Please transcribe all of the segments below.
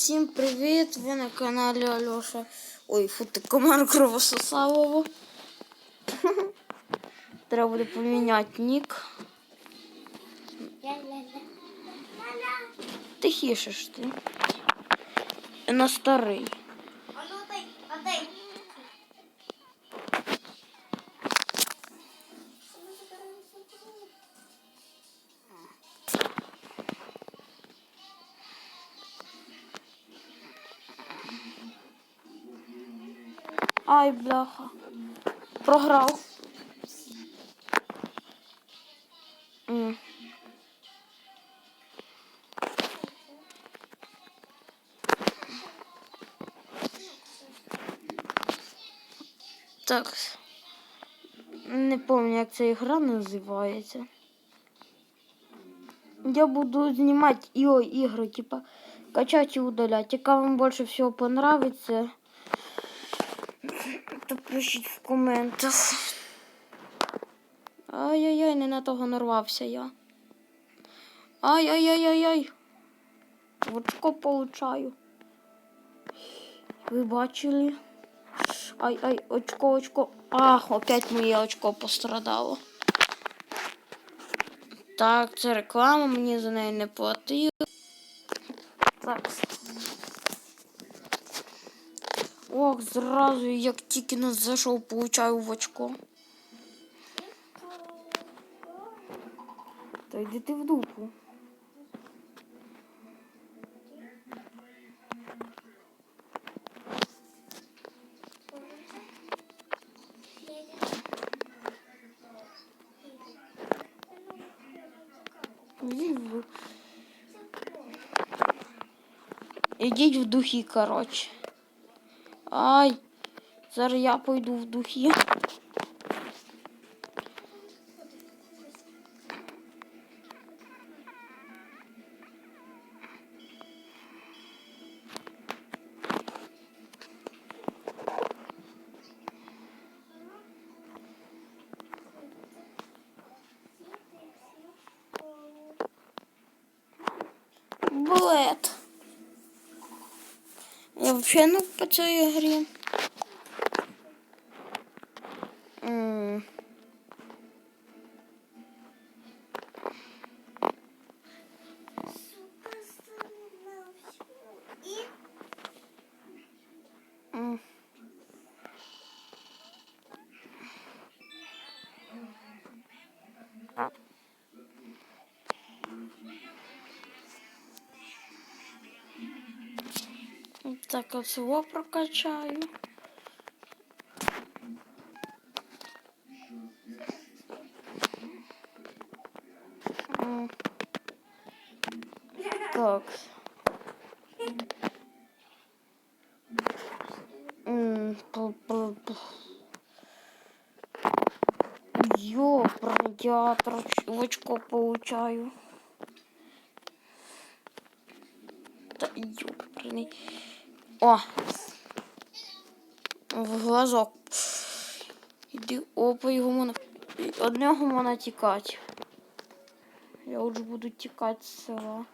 Всім привіт! Ви на каналі Альоша. Ой, фу, ти комар кровососалово. Треба буде поміняти нік. Тихіше ж ти. На старий. Ай, бляха. Програв. Так. Не пам'ятаю, як ця ігра називається. Я буду знімати іо ігри, типа качать і удалять. Яка вам більше всього понравиться, то пишіть в коментах. Ай-яй-яй, не на того нарвався я. Ай-яй-яй-яй-яй. Очко получаю. Ви бачили? Ай-ай, очко, очко. Ах, опять моє очко пострадало. Так, це реклама, мені за неї не платили. Так. Ох, зразу, як тільки нас зайшов, получаю в очко. Та йди ти в дупу. Ідіть в... Духи, коротше. Ай, зараз я пойду в духи. Я вообще ну по цій ігрі. Так, от цього прокачаю. Так. Йо, радиатор в очко получаю. Да, ёбаный. О! В глазок. Іди, опа, його можна. Одного можна тікати. Я вже буду тікати з села.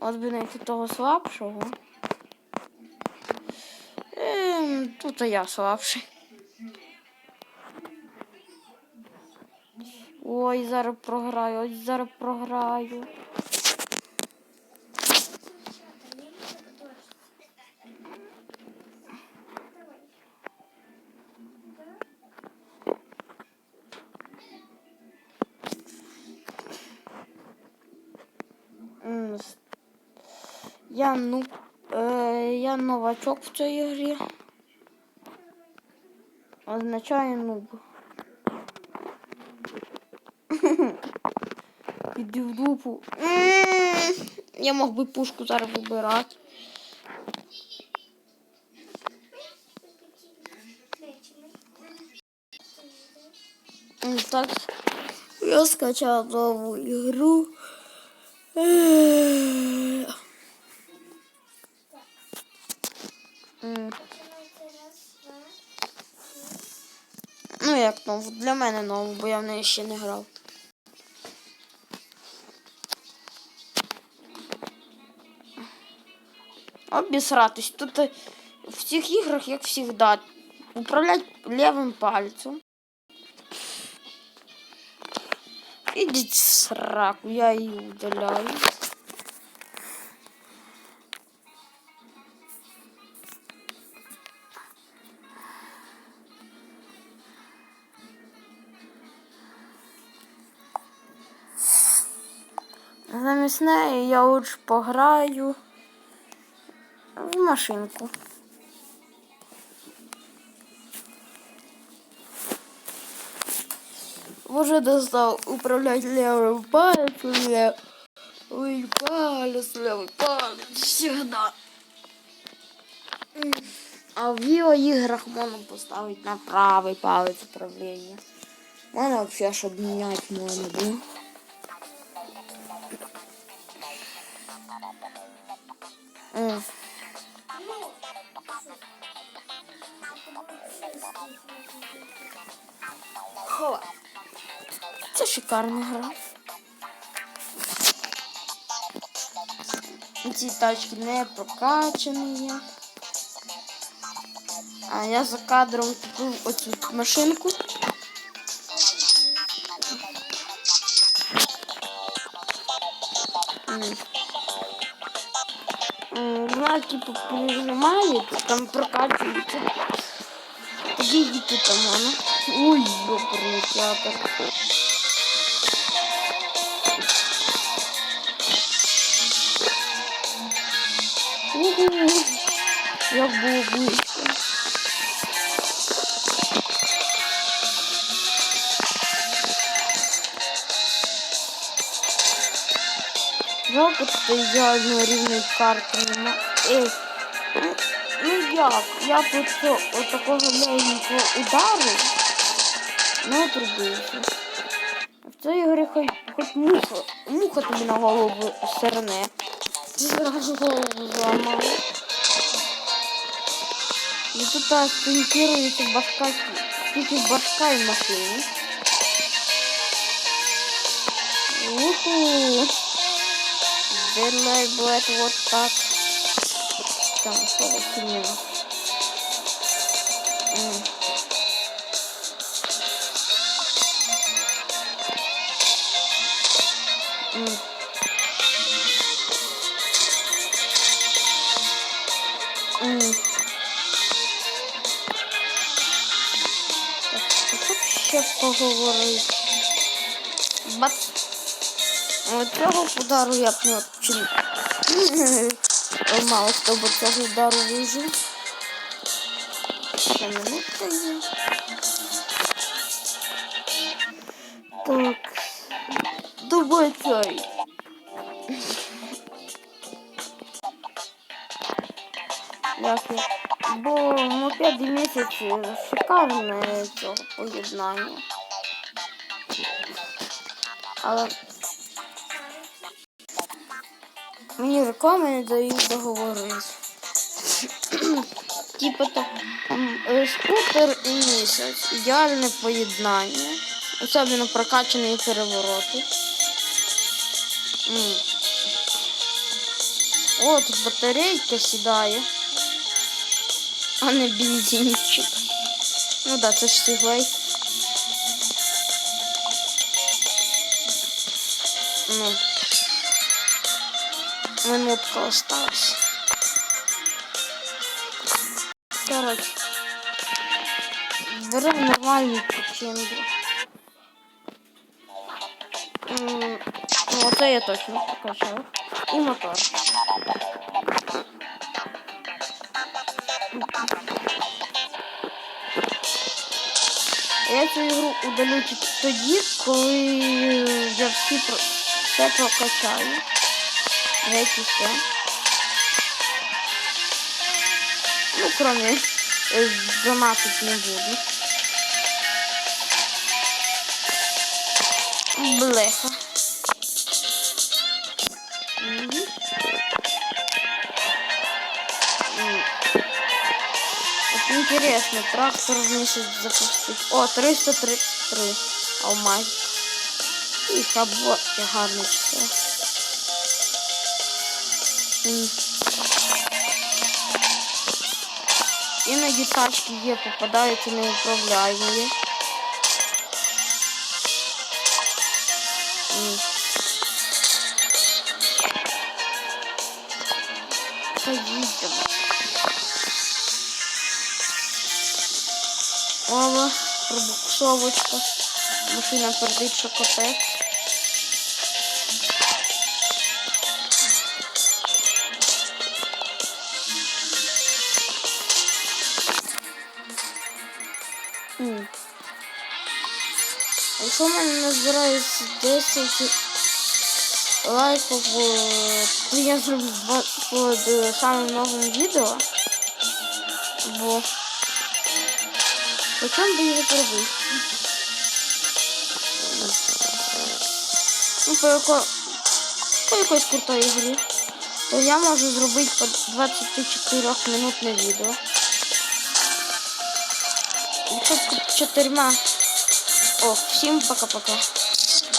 От би знайти того слабшого. Ем, тут я слабший. Ой, зараз програю, ой, зараз програю. Я ну е, я новачок в цій грі. Означає нуб. Іди в дупу. Я мог би пушку зараз вибирати. Так, я скачав нову ігру. Ну, як нову, для мене нову, бо я в неї ще не грав. Обісратись. Тут е, в цих іграх, як завжди, управлять лівим пальцем. Ідіть в сраку, я її удаляю. Замість неї я лучше пограю в машинку. Уже достал управлять левым пальцем, левый палец, левый палец, всегда. М. А в відеоіграх можна поставити на правий палець управління. Можна взагалі, щоб міняти можна було. Шикарна гра. Ці тачки не прокачані. А я за кадром купив оцю машинку. Типу прижимається, там прокачується. Їдете там вона. Ой, ёперный театр. Як було близько. Жалко, що ідеально рівної карти нема. Ей, ну, ну як? Я от такого легенького удару не отрубився. В цій хоч, хоч муха, муха тобі на голову серне. Ти зразу голову зламав. І тут акцентується башка, тільки башка і машини. Уху! Делай будет вот так. Там слово сильнее. М. М. поговорити? Бац. Цього удару я б не отчинив. Мало хто б цього удару вижив. Ще минутка є. Так. Думаю, цей. Як я? Бо мопед і місяць шикарне цього поєднання. Але мені реклами не дають договоритися. Типу то там, е, скутер і місяць. Ідеальне поєднання. Особливо прокачані перевороти. М. От батарейка сідає. А не бензинчик. Ну да, це ж сіглей. Ну. Минутка осталась. Короче. Берем нормальный ченду. Ну, это я точно покачал. И мотор. Я цю ігру удалю тоді, коли я всі про... все прокачаю. Геть все. Ну, кроме е, донатить не буду. Блеха. Интересно, трактор в запустить. О, 333 алмаз. І хабочки гарно все. Іноді тачки є, попадаються неуправляємі. Пробуксовочка. Машина передить, що капець. Якщо в мене назбирається 10 лайків, то я зроблю е, самим новим відео. Бо по бы його зробити? Ну, по, яко... по якоїсь крутої грі. То я можу зробити по 24 минутне відео. З чотирма. О, всім пока-пока.